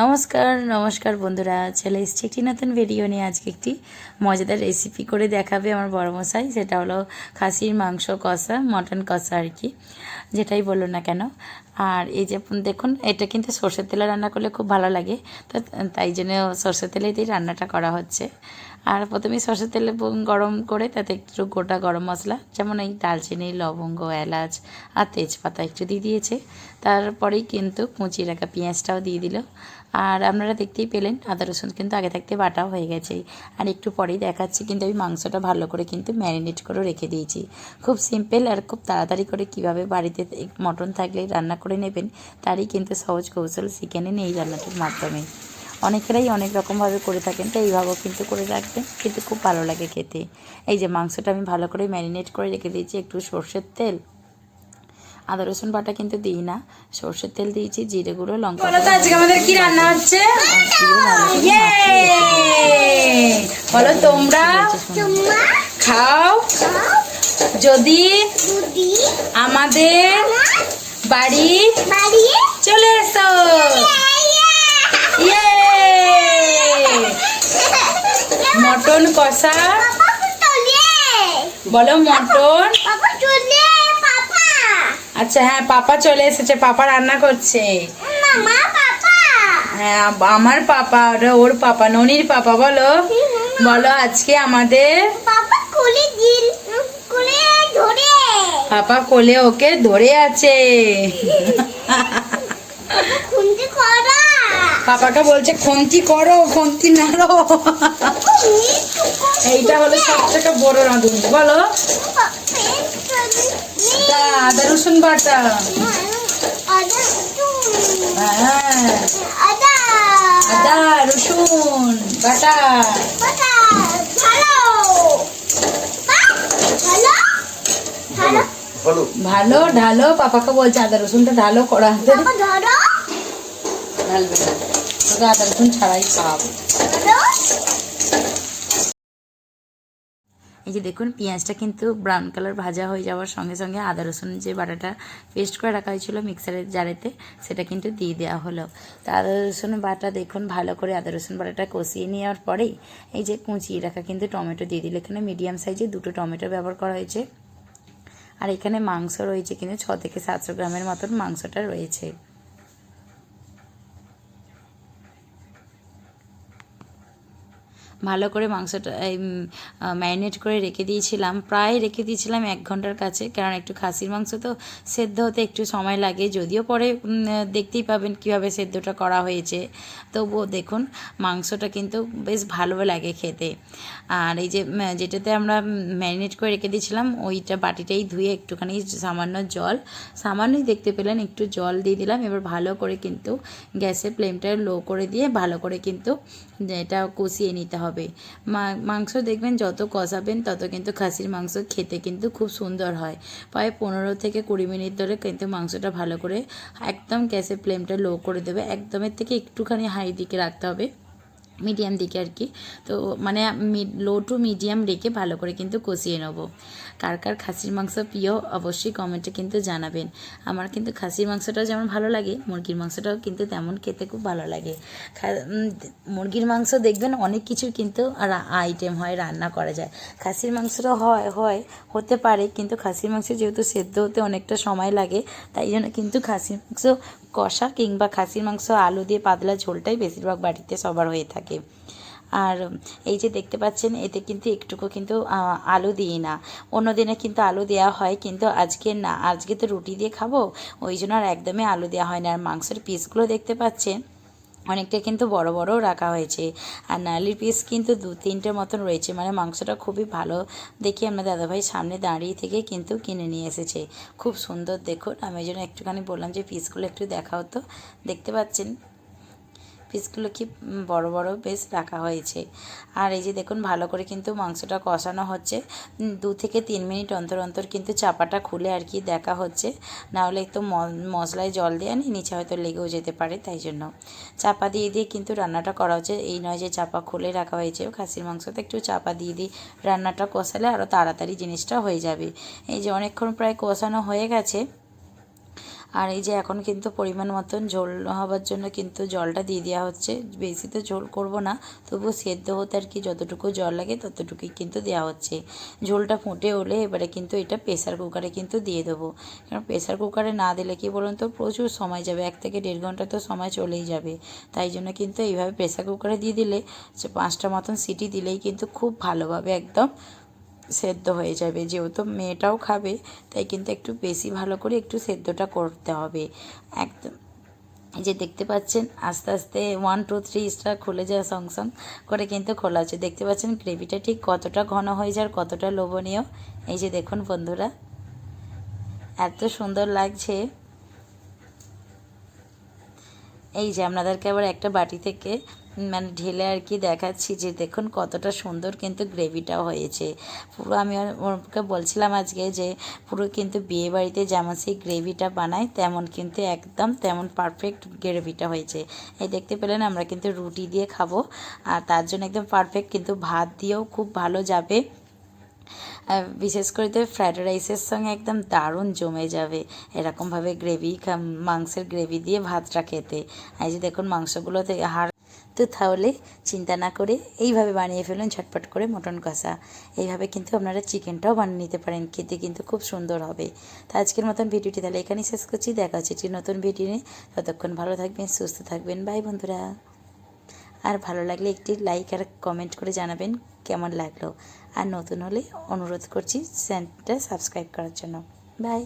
নমস্কার নমস্কার বন্ধুরা। চলে এসছি একটি নতুন ভিডিও নিয়ে। আজকে একটি মজাদার রেসিপি করে দেখাবে আমার বড় মশাই। সেটা হলো খাসির মাংস কষা মটন কষা আর কি, যেটাই বলল না কেন। আর এই যে দেখুন, এটা কিন্তু সর্ষের তেলে রান্না করলে খুব ভালো লাগে। তো তাই জন্য সর্ষের তেলেতেই রান্নাটা করা হচ্ছে। আর প্রথমেই সর্ষের তেলে গরম করে তাতে একটু গোটা গরম মশলা, যেমন এই দালচিনি লবঙ্গ, এলাচ আর তেজপাতা একটু দিয়ে দিয়েছে। তারপরেই কিন্তু কুচি রাখা পেঁয়াজটাও দিয়ে দিল। আর আপনারা দেখতেই পেলেন, আদা, রসুন কিন্তু আগে থাকতে বাটাও হয়ে গেছে। আর একটু পরেই দেখাচ্ছি কিন্তু আমি মাংসটা ভালো করে কিন্তু ম্যারিনেট করে রেখে দিয়েছি। খুব সিম্পল আর খুব তাড়াতাড়ি করে কীভাবে বাড়িতে মটন থাকলে রান্না করে নেবেন, তারই কিন্তু সহজ কৌশল শিখে নেন এই রান্নাটির মাধ্যমে। অনেকেরাই অনেক রকমভাবে করে থাকেন তো এইভাবেও কিন্তু করে রাখবেন। কিন্তু খুব ভালো লাগে খেতে। এই যে মাংসটা আমি ভালো করে ম্যারিনেট করে রেখে দিয়েছি একটু সর্ষের তেল। আদা রসুন বাটা কিন্তু দিই না। সর্ষের তেল দিয়েছি জিরে গুঁড়ো লঙ্কা বলো তো আজকে আমাদের কি রান্না হচ্ছে? ইয়ে! বলো তোমরা খাও। যদি আমাদের বাড়ি চলে এসো। ইয়ে! মটন কষা? বলো মটন। আচ্ছা হ্যাঁ পাপা চলে এসেছে পাপা রান্না করছে। হ্যাঁ আমার পাপা আর ওর পাপা ননির পাপা বলো। বলো আজকে আমাদের পাপা কোলে ওকে ধরে আছে। পাপাকে বলছে খন্তি করো খন্তি নাড়ো। এইটা হলো সব থেকে বড় রাঁধুনি বলো। আদা রসুন বাটা। আদা রসুন বাটা। ভালো ঢালো। পাপাকে বলছে আদা রসুনটা ঢালো কড়া হাতে। ঢালবে। আদা রসুন ছাড়াই খাওয়াবো এই যে দেখুন, পেঁয়াজটা কিন্তু ব্রাউন কালার ভাজা হয়ে যাওয়ার সঙ্গে সঙ্গে আদা, রসুন, যে বাটাটা পেস্ট করে রাখা হয়েছিল মিক্সারের জারেতে, সেটা কিন্তু দিয়ে দেওয়া হলো। তো আদা, রসুন বাটা দেখুন, ভালো করে আদা, রসুন বাটাটা কষিয়ে নেওয়ার পরেই এই যে কুচিয়ে রাখা কিন্তু টমেটো দিয়ে দিল। এখানে মিডিয়াম সাইজে দুটো টমেটো ব্যবহার করা হয়েছে। আর এখানে মাংস রয়েছে কিন্তু, ছ থেকে সাতশো গ্রামের মতন মাংসটা রয়েছে। ভালো করে মাংসটা ম্যারিনেট করে রেখে দিয়েছিলাম। প্রায় রেখে দিয়েছিলাম এক ঘণ্টার কাছে, কারণ একটু খাসির মাংস তো সেদ্ধ হতে একটু সময় লাগে। যদিও পরে দেখতেই পাবেন কীভাবে সেদ্ধটা করা হয়েছে। তবুও দেখুন, মাংসটা কিন্তু বেশ ভালো লাগে খেতে। আর এই যে যেটাতে আমরা ম্যারিনেট করে রেখে দিয়েছিলাম, ওইটা বাটিটাই ধুয়ে একটুখানি সামান্য জল, সামান্যই দেখতে পেলেন, একটু জল দিয়ে দিলাম। এবার ভালো করে কিন্তু গ্যাসের ফ্লেমটা লো করে দিয়ে, ভালো করে কিন্তু এটা কষিয়ে নিতে হবে। মা- মাংস দেখবেন যত কষাবেন, তত কিন্তু খাসির মাংস খেতে কিন্তু খুব সুন্দর হয়। প্রায় পনেরো থেকে কুড়ি মিনিট ধরে কিন্তু মাংসটা ভালো করে একদম গ্যাসের ফ্লেমটা লো করে দেবে। একদমের থেকে একটুখানি হাই দিকে রাখতে হবে। মিডিয়াম দিকে আর কি। তো মানে লো টু মিডিয়াম রেখে ভালো করে কিন্তু কষিয়ে নেব। কার কার খাসির মাংস প্রিয় অবশ্যই কমেন্টে কিন্তু জানাবেন। আমার কিন্তু খাসির মাংসটাও যেমন ভালো লাগে, মুরগির মাংসটাও কিন্তু তেমন খেতে খুব ভালো লাগে। মুরগির মাংস দেখবেন অনেক কিছু কিন্তু আইটেম হয়, রান্না করা যায়। খাসির মাংসটা হয় হয়, হতে পারে, কিন্তু খাসির মাংস যেহেতু সেদ্ধ হতে অনেকটা সময় লাগে, তাই জন্য কিন্তু খাসির মাংস কষা কিংবা খাসির মাংস আলু দিয়ে পাতলা ঝোলটাই বেশিরভাগ বাড়িতে সবার হয়ে থাকে। আর এই যে দেখতে পাচ্ছেন, এতে কিন্তু একটুকু কিন্তু আলু দিই না। অন্য দিনে কিন্তু আলু দেওয়া হয়, কিন্তু আজকে না, আজকে তো রুটি দিয়ে খাব, ওই জন্য আর একদমই আলু দেওয়া হয় না। আর মাংসের পিসগুলো দেখতে পাচ্ছেন, অনেকটা কিন্তু বড় বড়ও রাখা হয়েছে। আর নালির পিস কিন্তু দু তিনটের মতন রয়েছে মানে মাংসটা খুবই ভালো দেখে আমরা দাদাভাই সামনে দাঁড়িয়ে থেকে কিন্তু কিনে নিয়ে এসেছে। খুব সুন্দর দেখুন, আমি ওই জন্য একটুখানি বললাম যে পিসগুলো একটু দেখা হতো দেখতে পাচ্ছেন? পিসগুলো কি বড় বড় বেশ রাখা হয়েছে। আর এই যে দেখুন, ভালো করে কিন্তু মাংসটা কষানো হচ্ছে। দু থেকে তিন মিনিট অন্তর অন্তর কিন্তু চাপাটা খুলে আর কি দেখা হচ্ছে। নাহলে একটু মশলায় জল দেওয়া নেই নিচে হয়তো লেগেও যেতে পারে, তাই জন্য। চাপা দিয়ে দিয়ে কিন্তু রান্নাটা করা হচ্ছে। এই নয় যে চাপা খুলে রাখা হয়েছে, খাসির মাংসতে একটু চাপা দিয়ে দিয়ে রান্নাটা কষালে আরও তাড়াতাড়ি জিনিসটা হয়ে যাবে। এই যে অনেকক্ষণ প্রায় কষানো হয়ে গেছে। আর এই যে এখন কিন্তু পরিমাণ মতন ঝোল হওয়ার জন্য কিন্তু জলটা দিয়ে দেওয়া হচ্ছে। বেশি তো ঝোল করব না, তবুও সেদ্ধ হতে আর কি যতটুকু জল লাগে ততটুকুই কিন্তু দেওয়া হচ্ছে। ঝোলটা ফুটে হলে এবারে কিন্তু এটা প্রেসার কুকারে কিন্তু দিয়ে দেবো। কারণ প্রেসার কুকারে না দিলে কি বলুন তো, প্রচুর সময় যাবে, এক থেকে দেড় ঘণ্টা তো সময় চলেই যাবে। তাই জন্য কিন্তু এইভাবে প্রেসার কুকারে দিয়ে দিলে পাঁচটা মতন সিটি দিলেই কিন্তু খুব ভালোভাবে একদম সেদ্ধ হয়ে যাবে। যেহেতু মেয়েটাও খাবে, তাই কিন্তু একটু বেশি ভালো করে একটু সেদ্ধটা করতে হবে। একদম। এই যে দেখতে পাচ্ছেন, আস্তে আস্তে ওয়ান টু থ্রি স্টার খুলে যায় সং সং করে কিন্তু খোলা আছে। দেখতে পাচ্ছেন গ্রেভিটা ঠিক কতটা ঘন হয়ে যায় আর কতটা লোভনীয়। এই যে দেখুন বন্ধুরা, এত সুন্দর লাগছে। এই যে আপনাদেরকে আবার একটা বাটি থেকে মানে ঢেলে আর কি দেখাচ্ছি যে দেখুন কতটা সুন্দর কিন্তু গ্রেভিটাও হয়েছে। পুরো আমি ওকে বলছিলাম আজকে যে পুরো কিন্তু বিয়ে বাড়িতে যেমন সেই গ্রেভিটা বানায়, তেমন কিন্তু একদম তেমন পারফেক্ট গ্রেভিটা হয়েছে। এই দেখতে পেলেন আমরা কিন্তু রুটি দিয়ে খাব আর তার জন্য একদম পারফেক্ট কিন্তু ভাত দিয়েও খুব ভালো যাবে। বিশেষ করে তো ফ্রাইড রাইসের সঙ্গে একদম দারুণ জমে যাবে এরকমভাবে গ্রেভি, মাংসের গ্রেভি দিয়ে ভাতটা খেতে। এই যে দেখুন মাংসগুলোতে হাড় তো তাহলে চিন্তা না করে এইভাবে বানিয়ে ফেলুন, ঝটপট করে মটন কষা। এইভাবে কিন্তু আপনারা চিকেনটাও বানিয়ে নিতে পারেন, খেতে কিন্তু খুব সুন্দর হবে। তো আজকের মতন ভিডিওটি তাহলে এখানেই শেষ করছি। দেখা হচ্ছে একটি নতুন ভিডিও নিয়ে। ততক্ষণ ভালো থাকবেন, সুস্থ থাকবেন। বাই বন্ধুরা। আর ভালো লাগলে একটি লাইক আর কমেন্ট করে জানাবেন কেমন লাগল। আর নতুন হলে অনুরোধ করছি চ্যানেলটা সাবস্ক্রাইব করার জন্য। বাই।